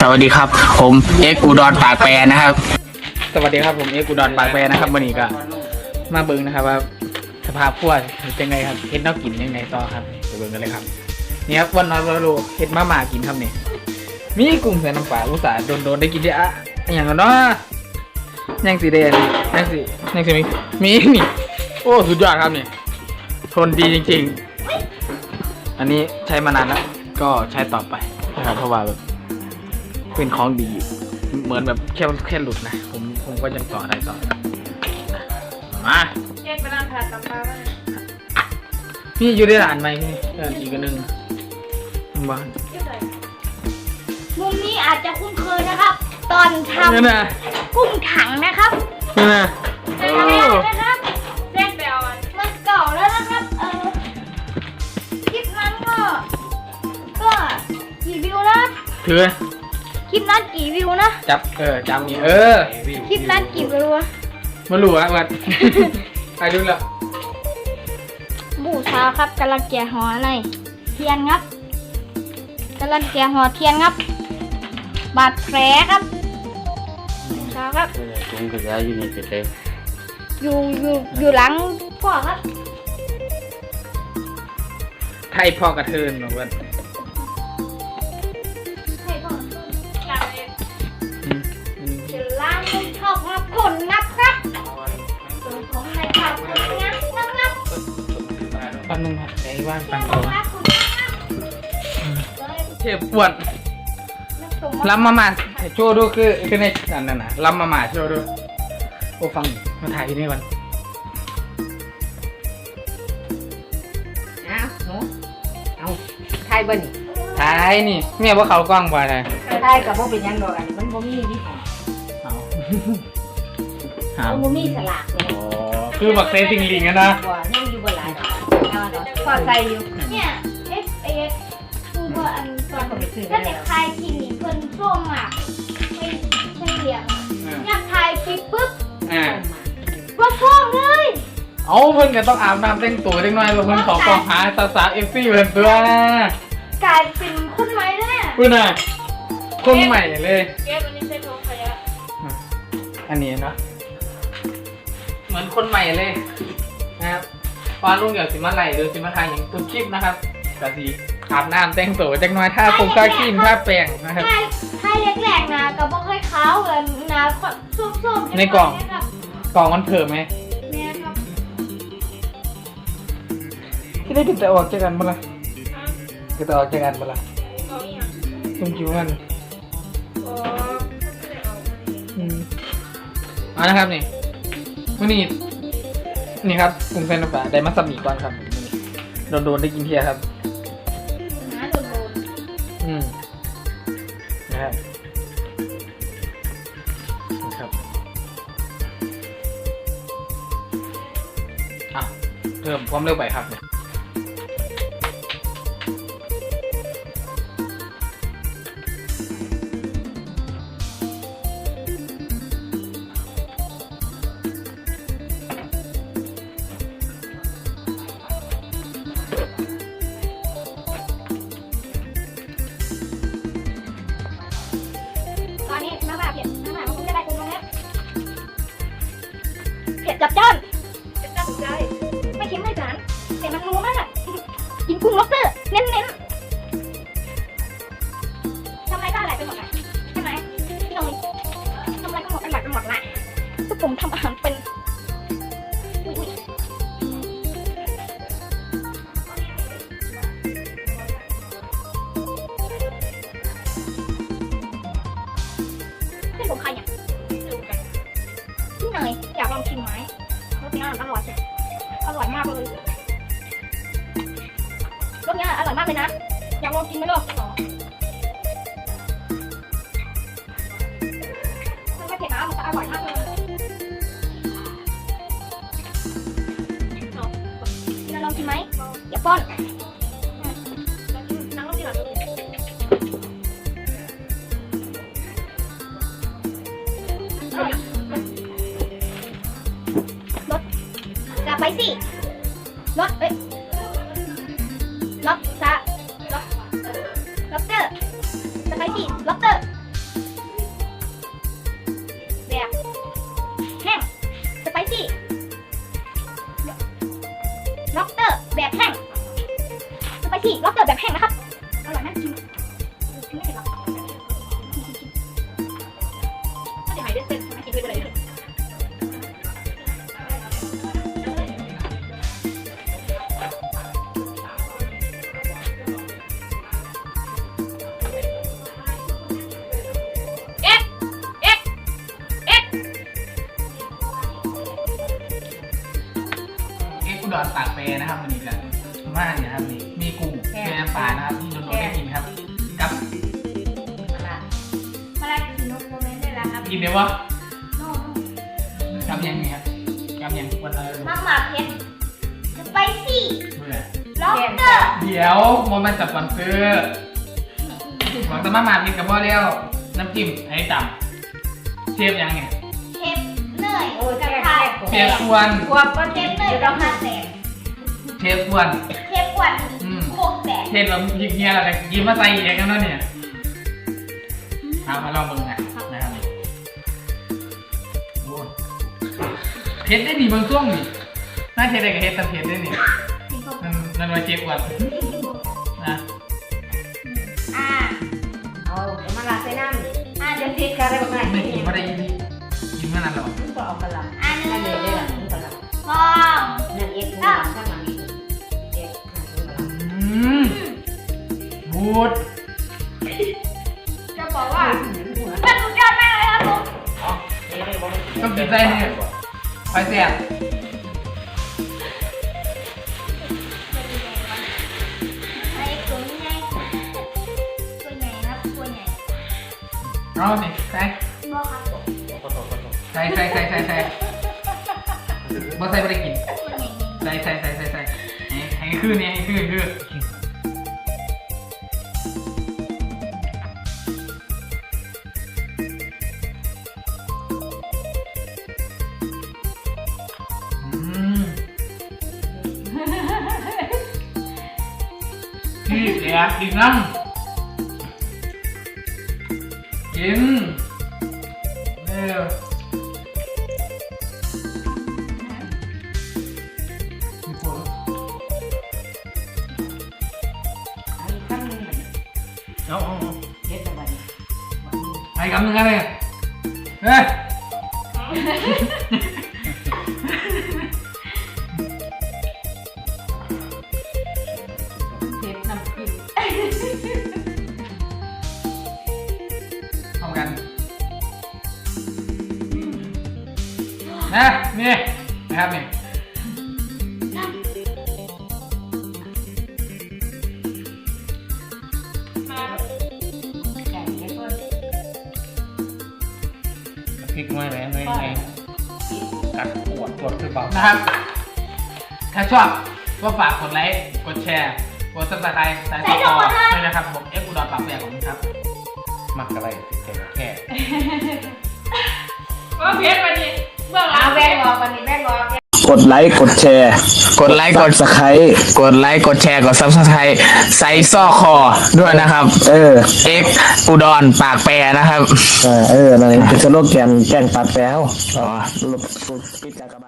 สวัสดีครับ ผมเอ็กอุดรปากแปรนะครับ สวัสดีครับผมเอ็กอุดรปากแปรนะครับวันนี้ก็มาเบิ่งนะครับว่าสภาพขั้วเป็นไงครับเฮ็ดนวกินยังไงต่อครับไปเบิ่งกันเลยครับนี่ครับวันน้อยวันรู้เฮ็ดมามากินครับเนี่ยมีกุ้งใส่น้ำปลาอุตส่าห์โดนๆได้กินได้อะอย่างกันเนาะยังสีแดงยังสียังสีมีมีนี่โอ้สุดยอดครับเนี่ยทนดีจริง ๆ อันนี้ใช้มานานแล้วก็ใช้ต่อไปนะครับเพราะว่าแบบ เป็นของดี เหมือนแบบแค่แค่หลุดนะ ผมผมก็ยังต่อได้ต่อมาเช็คไปนั่งทานตำปลาบ้างพี่อยู่ได้หลานไหมพี่เอออีกอันหนึ่งบ้านมุมนี้อาจจะคุ้นเคยนะครับ ตอนทนี่นะำกุ้งถังนะครับนี่นะแต่โอ้นะครับ เช็คไปเอาอันมันเก่าแล้วนะครับ เออคลิปนั้นก็ ก็กี่วิวนะถือคลิป นั้นกี่วิวนะ จับเออจำนี่เออคลิปนั้นกี่วิวอะมาหลัววัดไปดูและบูชาครับกำลังแกะห่ออะไรเทียนครับกำลังแกะห่อเทียนครับ บาดแผลครับบูชาครับคงกระจายอยู่ในประเทศอยู่อยู่อยู่หลังพ่อครับไทยพ่อกระเทินบอกว่าให้ ไอ้ว่างส่ปัวนงขตรองงงับขนงับงับเจ็บปวดงับตรงล้ำมามาโชว์ดูคือคือในนั่นน่ะนะล้ำมามาโชว์ดูโอ้ฟังมาถ่ายที่นี่วันเอาหนูเอาไทยบ่นี่ถ่ายนี่เมียว่าเขากล้องบ่อะไรไทยกับบ่เป็นหยังดอกอันนี้มันบ่มีวิธีเอาหามันบ่มีสลากเลยอ๋อคือบักเซติงลิงอะนะ พอใส่อยู่เนี่ยเอฟเอฟคือว่าอันตอนก็ไปซื้อถ้าแล้เด็กวไทยกินนี่เพิ่นส้มอะไม่ใช่เหลี่ยมอยากถ่ายคลิปปุ๊บอ่าว่าส้มเลยเอาเพิ่นก็ต้องอาบน้ำแต่งตัวจังหน่อยว่าเพิ่นขอกองหาสาวสาวเอฟซีเพิ่นตัวกลายเป็นคนใหม่แล้วเนี่ยพูดน่ะคนใหม่เลยเก็บอันนี้ใช้ทงขยะอันนี้เนาะเหมือนคนใหม่เลยนะครับ ฟ้าลุงเดี๋ยวสิมาไล่เดี๋ยวสิมาทายอย่างทุกคลิปนะครับกะสิอาบน้ำแต่งตัวจังหน่อยถ้าปงถ้าขี้มถ้าแปรงนะครับถ่ายถ่ายแรกๆนะก็บ่ค่อยขาวเลยนะส้มๆในกล่องนะครับกล่องมันเพิ่มไหมเนี่ยครับที่ได้ติดแต่ออกจากกันบ่ล่ะติดแต่ออกจากกันบ่ล่ะเอาอีกอย่างตุ้มจิ๋วมันอ๋อไม่ได้เอาอืมเอานะครับนี่มื่อนี้ นี่ครับกรุงเทพน้ำปลาได้มาสับหมี่ก่อนครับโดนโดนๆได้กินเทียครับหาโดนอืมนะครับนะครับอะเพิ่มความเร็วไปครับเนี่ย รสนี้อร่อยมากเลยนะ อยากลองกินไหมลูกมันไม่เผ็ดนะมันก็อร่อยมากเลยเนยลองกินไหมเดี๋ยวป้อนนั่งรถที่หลังกลับไปสิรถเอ้ย ดรปากแปรนะครับวันนี้กันว่าเนี่ยครับนี่มีกุ้งแช่น้ำปลานะครับที่โดนๆได้กินครับกับมาละมาลากินนกโมเมนต์ได้แล้วครับกินเดี๋ยววะโน่กับยังไงครับกับยังวันอะไรลูกมาหมาเผ็ดสไปซี่เบื่อล็อบสเตอร์เดี๋ยวโมมันสปอนเซอร์หวังจะมาหมากินกับพ่อเลี้ยวน้ำจิ้มไอ้ต่ำเทียบยังไงเชฟเนยโอ้ย กระแซ่บทะแซ่บเชฟอ้วนกลัวบ่เชเจ็บฟเนเดี๋ยยวกระเราทะแตกเชฟอ้วนเชฟอ้วนอืมโคกแตกเชฟเรายิงเงี้ยเราแต่กินมาใส่เองกันแล้วเนี่ยเอามาลองมึงนะนะครับนี่โอ้ยเผ็ดได้หนิบางช่วงนี่น่าเทได้กับเฮ็ดแต่เผ็ดได้หนินั่นนั่นว่าเชฟอ้วนนะอ่าเอาเดี๋ยวมาละใส่น้ำอ่าเดี๋เดี๋ยยววติดกันได้บ่ไงไม่กินไม่ได้ยินกิ นเมื่อนั้นหรอกมันก็เอากระหล่ำอันหนั่นนึเลยงได้ละมันกระหล่ำสองนั่นเอ็ดหมูหลังข้างหลังเอ็ดหมูหลังอืมบูดจะบอกว่าหัวมันสุดยอดมากเลยครับผมต้องกินใจนี่ไฟเสียบไอ้ตัวนี้ไงตัวใหญ่ครับตัวใหญ่ เอาสิใส่บอกครับผม ใส่ใส่ใส่ใส่ใส่บ่ใส่ไม่ได้กินใหญ่ใส่ใส่ใส่ใส่ใส่ให้ให้คือเนี่ยให้คือคืออืมพี่เสียกินน้ำกินเร็ว ไปกำลังกันเลยเฮ้ยเพริกน้อยไหมน้อยไงกัดปวดปวดคือเปล่านะครับ ถ้าชอบก็ฝากกดไลค์ กดแชร์กดซับสไครต์สายต่อด้วยนะครับผมเอฟอุดรปากแปรของผมครับ มักอะไรแค่แค่ว่าเพี้ยนไปดิเบื้องหลัเอางแบ่งออกวันนี้แบ่งออ กกดไลค์กดแชร์ กดไลค์กดสไครต์กดไลค์กดแชร์กดซับสไครต์ใส่ซอกคอด้วยนะครับ เออ เอ็กอุดรปากแปรนะครับ เออเออนั่นเองเป็นสโลแกนแกล้งปัดแป้วอ๋อลบปิดจากกับ